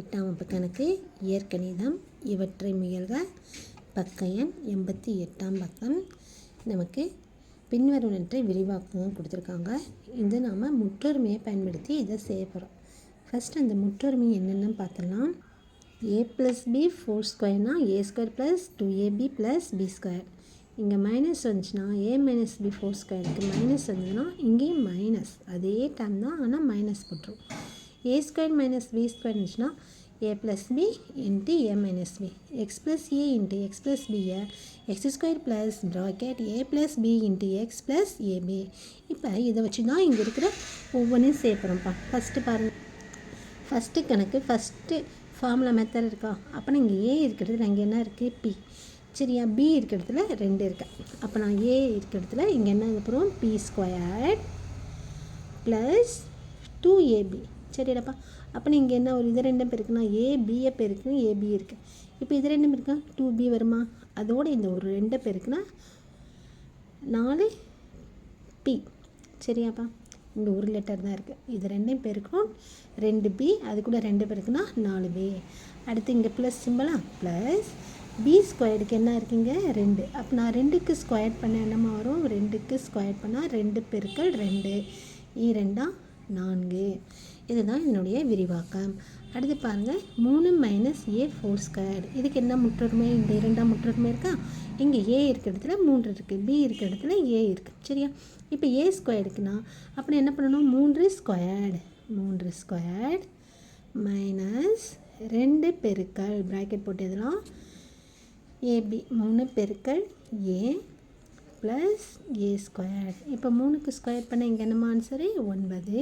எட்டாம் வகுப்பு கணக்கு இயற்கணிதம் இவற்றை முயல்க. பக்க எண் எண்பத்தி எட்டாம் பக்கம். நமக்கு பின்வருவனற்றை விரிவாக்கம் கொடுத்துருக்காங்க. இது நாம் முற்றொருமையை பயன்படுத்தி இதை செய்ய போகிறோம் ஃபஸ்ட் அந்த முற்றொருமை என்னென்னு பார்த்துடலாம். A plus B four ஸ்கொயர்னா A square plus two AB plus B square இங்கே மைனஸ் வந்துச்சுன்னா ஏ மைனஸ் பி ஃபோர் ஸ்கொயருக்கு மைனஸ் வந்ததுன்னா இங்கேயும் மைனஸ் அதே டைம் தான் ஆனால் மைனஸ் போட்டுரும். A square minus B square இருந்துச்சுன்னா A plus B into A minus B X plus A into X plus பியை X square plus bracket A plus B into X plus AB இப்போ இதை வச்சு தான் இங்கே இருக்கிற ஒவ்வொன்றையும் சேர்க்குறோம்ப்பா ஃபஸ்ட்டு பாருங்கள் ஃபஸ்ட்டு கணக்கு ஃபஸ்ட்டு ஃபார்முலா மெத்தட் இருக்கா? அப்போ இங்கே ஏ இருக்கிறது இங்கே என்ன இருக்குது பி சரியா? பி இருக்கிற இடத்துல ரெண்டு இருக்கு. அப்போ நான் ஏ இருக்கிற இடத்துல இங்கே என்ன அப்புறம் B square plus two AB சரிடாப்பா அப்போ இங்கே என்ன ஒரு இது ரெண்டும் பேருக்குன்னா ஏபியை பெருக்குன்னு ஏபி இருக்குது இப்போ இது ரெண்டும் பெருக்கா டூ பி வருமா? அதோடு இந்த ஒரு ரெண்டை பெருக்குன்னா நாலு பி சரியாப்பா. இங்கே ஒரு லெட்டர் தான் இருக்குது இது ரெண்டையும் பெருக்கணும் ரெண்டு பி அது கூட ரெண்டு பேருக்குன்னா நாலு பி அடுத்து இங்கே ப்ளஸ் சிம்பிளா ப்ளஸ் பி ஸ்கொயர்டுக்கு என்ன இருக்குங்க ரெண்டு. அப்போ நான் ரெண்டுக்கு ஸ்கொயர் பண்ண என்னமா வரும்? ரெண்டுக்கு ஸ்கொயர் பண்ணால் ரெண்டு பெருக்கள் ரெண்டு. E இரண்டா நான்கு. இதுதான் இதனுடைய விரிவாக்கம். அடுத்து பாருங்கள் மூணு மைனஸ் ஏ ஃபோர் ஸ்கொயர் இதுக்கு என்ன முற்றொருமை? இந்த இரண்டாம் முற்றொருமை இருக்கா? இங்கே ஏ இருக்கிற இடத்துல மூன்று இருக்குது பி இருக்கிற இடத்துல ஏ இருக்குது சரியா? இப்போ ஏ ஸ்கொயர்டுக்குன்னா அப்புறம் என்ன பண்ணணும்? மூன்று ஸ்கொயர்டு மூன்று ஸ்கொயர்டு மைனஸ் ரெண்டு பெருக்கள் ப்ராக்கெட் போட்டு இதெல்லாம் ஏபி மூணு பெருக்கள் ஏ ப்ளஸ் ஏ ஸ்கொயர் இப்போ மூணுக்கு ஸ்கொயர் பண்ண இங்கே என்னமா ஆன்சரு ஒன்பது.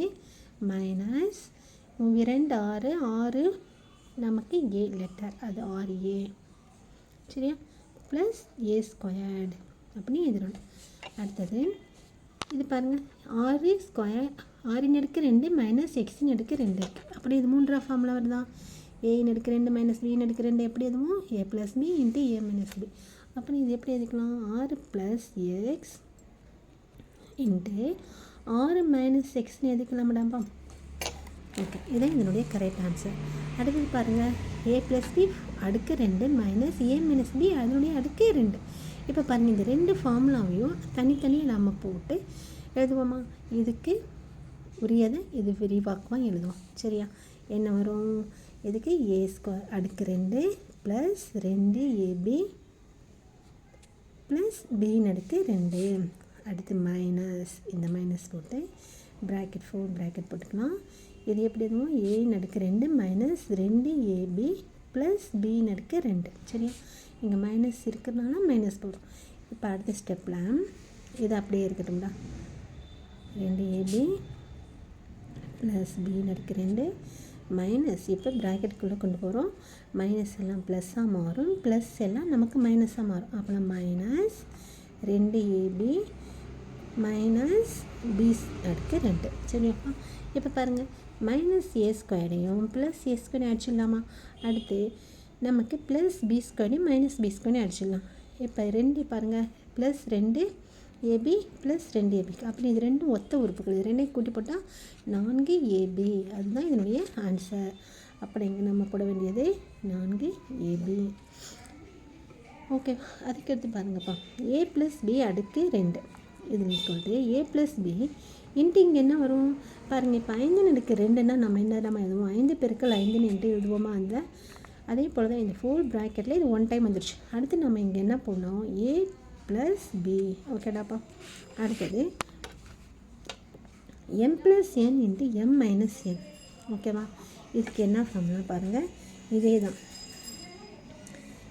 மைனஸ் இரண்டு ஆறு ஆறு நமக்கு ஏ லெட்டர் அது ஆறு ஏ சரியா? ப்ளஸ் ஏ ஸ்கொயர்டு அப்படின்னு எழுதுறோம் அடுத்தது இது பாருங்கள் ஆறு ஸ்கொயர் ஆறின் எடுக்க ரெண்டு மைனஸ் எக்ஸின் எடுக்க ரெண்டு. இருக்குது அப்படி இது மூன்றா ஃபார்மில் வருதா? ஏன்னு எடுக்க ரெண்டு மைனஸ் பின்னு எடுக்க ரெண்டு. எப்படி எதுவும் A plus B into A minus B அப்படி இது எப்படி எதுக்கலாம் ஆறு ப்ளஸ் எக்ஸ் இன்ட்டு ஆறு மைனஸ் எக்ஸ்னு எதுக்கலாம்டாப்பா ஓகே இதான் என்னுடைய கரெக்ட் ஆன்சர் அடுத்தது பாருங்கள் ஏ ப்ளஸ் பி அடுக்கு ரெண்டு மைனஸ் ஏ மைனஸ் பி அதனுடைய அடுக்கே ரெண்டு. இப்போ பாருங்கள் இந்த ரெண்டு ஃபார்முலாவையும் தனித்தனியாக நம்ம போட்டு எழுதுவோமா? இதுக்கு உரியதை இது விரிவாக்கமாக எழுதுவோம். சரியா? என்ன வரும்? இதுக்கு ஏ ஸ்கொயர் அடுக்கு ரெண்டு ப்ளஸ் ரெண்டு ஏபி ப்ளஸ் பின்னு அடுக்கு ரெண்டு. அடுத்து மைனஸ் இந்த மைனஸ் போட்டு ப்ராக்கெட் ஃபோர் ப்ராக்கெட் போட்டுக்கலாம். இது எப்படி இருக்கும் ஏ நடுக்கு ரெண்டு மைனஸ் ரெண்டு ஏபி ப்ளஸ் பி நடுக்கு ரெண்டு. சரியா? இங்கே மைனஸ் இருக்கிறதுனால மைனஸ் போடும் இப்போ அடுத்த ஸ்டெப்பில் இது அப்படியே இருக்கட்டும்டா. ரெண்டு ஏபி ப்ளஸ் பி நடுக்கு ரெண்டு மைனஸ் இப்போ ப்ராக்கெட்டுக்குள்ளே கொண்டு போகிறோம் மைனஸ் எல்லாம் ப்ளஸ்ஸாக மாறும். ப்ளஸ் எல்லாம் நமக்கு மைனஸாக மாறும். அப்போலாம் மைனஸ் ரெண்டு ஏபி மைனஸ் பி அடுக்கு ரெண்டு. சரியாப்பா? இப்போ பாருங்கள் மைனஸ் ஏ ஸ்கொயரையும் ப்ளஸ் ஏ ஸ்கொயரையும் அடிச்சிடலாமா? அடுத்து நமக்கு ப்ளஸ் பி ஸ்கொயரையும் மைனஸ் பி ஸ்கொயரையும் அடிச்சிடலாம். இப்போ ரெண்டு பாருங்கள் ப்ளஸ் ரெண்டு ஏபி ப்ளஸ் ரெண்டு ஏபி அப்படி இது ரெண்டும் ஒத்த உறுப்புகள். இது ரெண்டையும் கூட்டி போட்டால் நான்கு ஏபி அதுதான் இதனுடைய ஆன்சர் அப்படிங்க நம்ம போட வேண்டியது நான்கு ஏபி ஓகே அதுக்கடுத்து பாருங்கப்பா. ஏ ப்ளஸ் பி அடுக்கு ரெண்டு. இது சொல்லிட்டு ஏ ப்ளஸ் பி இன்ட்டு இங்கே என்ன வரும்? பாருங்கள் இப்போ ஐந்து அடுக்கு ரெண்டுன்னா நம்ம என்ன நம்ம எழுதுவோம்? ஐந்து பெருக்கள் ஐந்துன்னு இன்ட்டு எழுதுவோமா அந்த? அதே போல் தான் இந்த ஃபோர் ப்ராக்கெட்டில் இது ஒன் டைம் வந்துடுச்சு அடுத்து நம்ம இங்கே என்ன பண்ணோம் ஏ ப்ளஸ் பி ஓகேடாப்பா அடுத்தது M plus N into M minus N ஓகேவா இதுக்கு என்ன ஃபார்ம்லாம் பாருங்கள் இதே தான்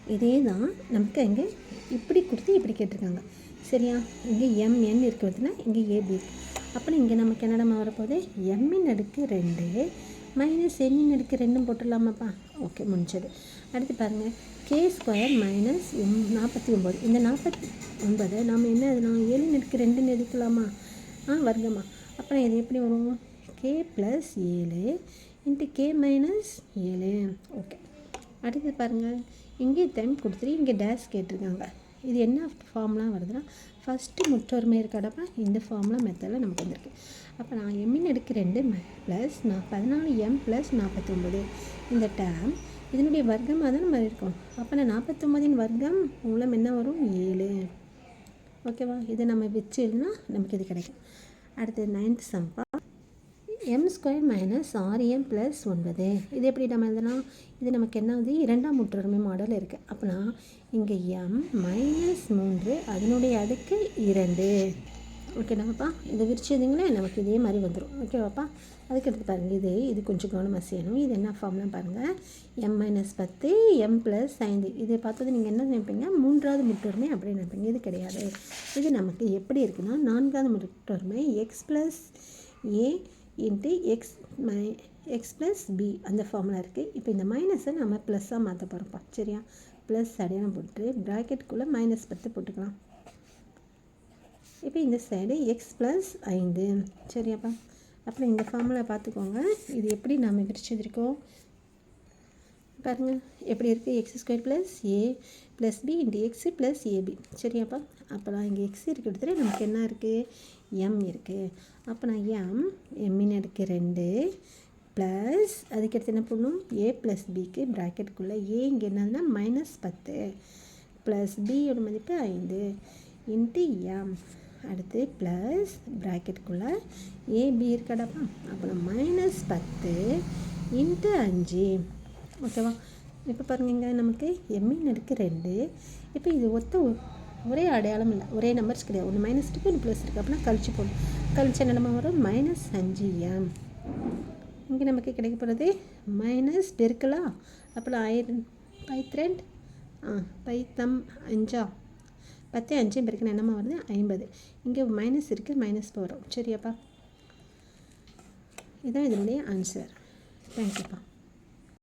இதே தான் நமக்கு இங்கே இப்படி கொடுத்து இப்படி கேட்டிருக்காங்க. சரியா? இங்கே எம்என் இருக்கிறதுனா இங்கே ஏபி அப்புறம் இங்கே நமக்கு என்னடமா வரப்போகுது? எம்மின் அடுக்கு ரெண்டு மைனஸ் எம்மின் அடுக்கு ரெண்டும் போட்டுடலாமாப்பா? ஓகே முடிஞ்சது. அடுத்து பாருங்கள் கே ஸ்கொயர் மைனஸ் எம் நாற்பத்தி ஒம்பது இந்த நாற்பத்தி ஒன்பது நாம் என்ன நான் ஏழு நெடுக்கு ரெண்டுன்னு எடுக்கலாமா ஆ வர்க்கமா அப்புறம் இது எப்படி வரும்? கே ப்ளஸ் ஏழு இன்ட்டு கே மைனஸ் ஏழு. ஓகே அடுத்து பாருங்கள் இங்கே டைம் கொடுத்துட்டு இங்கே டேஷ் கேட்டிருக்காங்க. இது என்ன ஃபார்ம்லாம் வருதுன்னா ஃபஸ்ட்டு முற்றொருமை இருக்காடப்ப இந்த ஃபார்ம்லாம் மெத்தடில் நமக்கு வந்திருக்கு. அப்போ நான் எம்மின் அடுக்கு ரெண்டு ப்ளஸ் நான் பதினாலு எம் ப்ளஸ் நாற்பத்தொம்பது இந்த டேம் இதனுடைய வர்க்கமாக தான் நம்ம இருக்கோம் அப்போ நான் நாற்பத்தொம்பதின் வர்க்கம் மூலம் என்ன வரும்? ஏழு. ஓகேவா இதை நம்ம வச்சுன்னா நமக்கு இது கிடைக்கும். அடுத்து நைன்த் சம்பா M square minus RM plus ஒன்பது. இது எப்படி நம்ம எழுதனா இது நமக்கு என்ன ஆகுது இரண்டாம் முற்றொருமை மாடல் இருக்குது அப்போனா இங்கே எம் மைனஸ் மூன்று அதனுடைய அடுக்கு இரண்டு. ஓகேடாப்பா இதை விரிச்சதுங்களே? நமக்கு இதே மாதிரி வந்துடும் ஓகேவாப்பா அதுக்கு எடுத்து பாருங்கள் இது இது கொஞ்சம் கவனமாக செய்யணும். இது என்ன ஃபார்ம்லாம் பாருங்கள் எம் மைனஸ் பத்து எம் ப்ளஸ் ஐந்து. இதை பார்த்தது நீங்கள் என்ன நினைப்பீங்க? மூன்றாவது முற்றொருமை அப்படின்னு நினைப்பீங்க. இது கிடையாது. இது நமக்கு எப்படி இருக்குன்னா நான்காவது முற்றொருமை X plus A into X my X plus B அந்த ஃபார்முலா இருக்குது இப்போ இந்த மைனஸை நம்ம ப்ளஸ்ஸாக மாற்ற போகிறோம்ப்பா சரியா? ப்ளஸ் அடையாளம் போட்டு ப்ராக்கெட்டுக்குள்ளே மைனஸ் பத்து போட்டுக்கலாம். இப்போ இந்த சைடு எக்ஸ் ப்ளஸ் ஐந்து. சரியாப்பா? அப்புறம் இந்த ஃபார்முலா பார்த்துக்கோங்க. இது எப்படி நாம் பிரிச்சதுருக்கோம் பாருங்கள் எப்படி இருக்குது X square plus A plus B into X plus AB சரியாப்பா? அப்போலாம் இங்கே எக்ஸ் இருக்கிறதுல நமக்கு என்ன இருக்குது எம் இருக்குது அப்போ நான் எம் எம்மின் இருக்குது ரெண்டு ப்ளஸ் அதுக்கடுத்து என்ன பண்ணணும் ஏ ப்ளஸ் பிக்கு ப்ராக்கெட்டுக்குள்ளே ஏ இங்கே என்னதுன்னா மைனஸ் பத்து ப்ளஸ் பியோட மதிப்பு ஐந்து இன்ட்டு எம் அடுத்து ப்ளஸ் ப்ராக்கெட்டுக்குள்ளே ஏபி இருக்கடப்பா அப்புறம் மைனஸ் பத்து இன்ட்டு அஞ்சு ஓகேவா? இப்போ பாருங்க இங்கே நமக்கு எம்மின் அடுக்கு ரெண்டு. இப்போ இது ஒத்த ஒரே அடையாளம் இல்லை. ஒரே நம்பர்ஸ் கிடையாது. ஒன்று மைனஸ் இருக்குது ஒன்று ப்ளஸ் இருக்குது அப்படின்னா கழிச்சு போடணும். கழிச்சு என்ன நம்ம வரும்? மைனஸ் அஞ்சு எம் இங்கே நமக்கு கிடைக்க போகிறது மைனஸ் பெருக்கலா? அப்புறம் ஆயிரம் பைத்ரெண்ட் ஆ பைத்தம் அஞ்சா? பத்து அஞ்சு பெருக்கணும் என்னம்மா வருது? ஐம்பது. இங்கே மைனஸ் இருக்குது மைனஸ் போகிறோம் சரியாப்பா. இதுதான் இதனுடைய ஆன்சர் தேங்க்யூப்பா